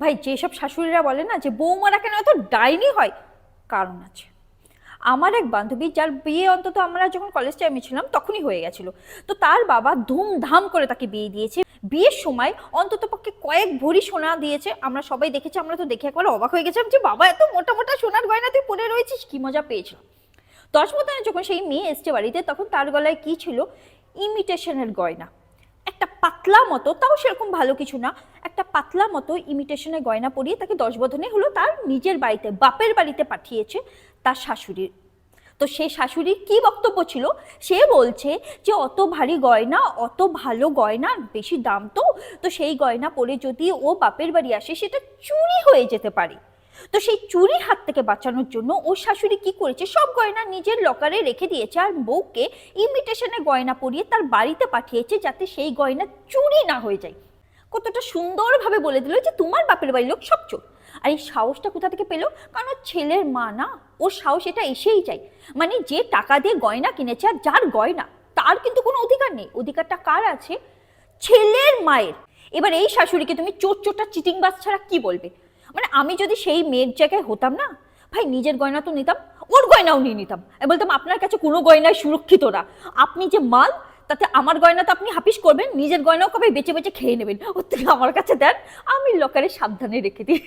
ভাই, যেসব শাশুড়িরা বলে না যে বৌমারা কেন এত ডাইনি হয়? কারণ আছে। আমার এক বান্ধবী, যার বিয়ে অন্তত আমরা যখন কলেজ টাইমে ছিলাম, তখনই হয়ে গেছিল। তো তার বাবা ধুমধাম করে তাকে বিয়ে দিয়েছে। বিয়ের সময় অন্তত পক্ষে কয়েক ভরি সোনা দিয়েছে। আমরা সবাই দেখেছি, আমরা তো দেখে একবার অবাক হয়ে গেছিলাম যে বাবা, এত মোটা মোটা সোনার গয়না তুই পরে রয়েছিস, কি মজা পেয়েছিলাম। দশ বছরে যখন সেই মেয়ে এসছে বাড়িতে, তখন তার গলায় কি ছিল? ইমিটেশনের গয়না। একটা পাতলা মতো, তাও সেরকম ভালো কিছু না, একটা পাতলা মতো ইমিটেশনের গয়না পরিয়ে তাকে দশ বছরে হলো তার নিজের বাড়িতে, বাপের বাড়িতে পাঠিয়েছে তার শাশুড়ির তো সেই শাশুড়ির কি বক্তব্য ছিল? সে বলছে যে, অত ভারী গয়না, অত ভালো গয়না, বেশি দাম তো? তো সেই গয়না পরে যদি ও বাপের বাড়ি আসে, সেটা চুরি হয়ে যেতে পারে। তো সেই চুরির হাত থেকে বাঁচানোর জন্য ওর শাশুড়ি কি করেছে? সব গয়না নিজের লকারে রেখে দিয়েছে আর বউকে ইমিটেশনের গয়না পরিয়ে তার বাড়িতে পাঠিয়েছে যাতে সেই গয়না চুরি না হয়ে যায়। কতটা সুন্দরভাবে বলে দিল যে তোমার বাপের বাড়ির লোক সব চোর। আর এই সাহসটা কোথা থেকে পেল? কারণ ছেলের মা না, ওর সাহস এটা এসেই যায়। মানে যে টাকা দিয়ে গয়না কিনেছে আর যার গয়না, তার কিন্তু কোনো অধিকার নেই। অধিকারটা কার আছে? ছেলের মায়ের। এবার এই শাশুড়িকে তুমি চোর চোরটা চিটিং বাস ছাড়া কি বলবে? মানে আমি যদি সেই মেয়ের জায়গায় হতাম না, ভাই নিজের গয়না তো নিতাম, ওর গয়নাও নিয়ে নিতাম। বলতাম, আপনার কাছে কোনো গয়নায় সুরক্ষিত না। আপনি যে মাল, তাতে আমার গয়না তো আপনি হাফিস করবেন, নিজের গয়নাও কবে বেঁচে বেঁচে খেয়ে নেবেন। ওর থেকে আমার কাছে দেন, আমি লকারে সাবধানে রেখে দিই।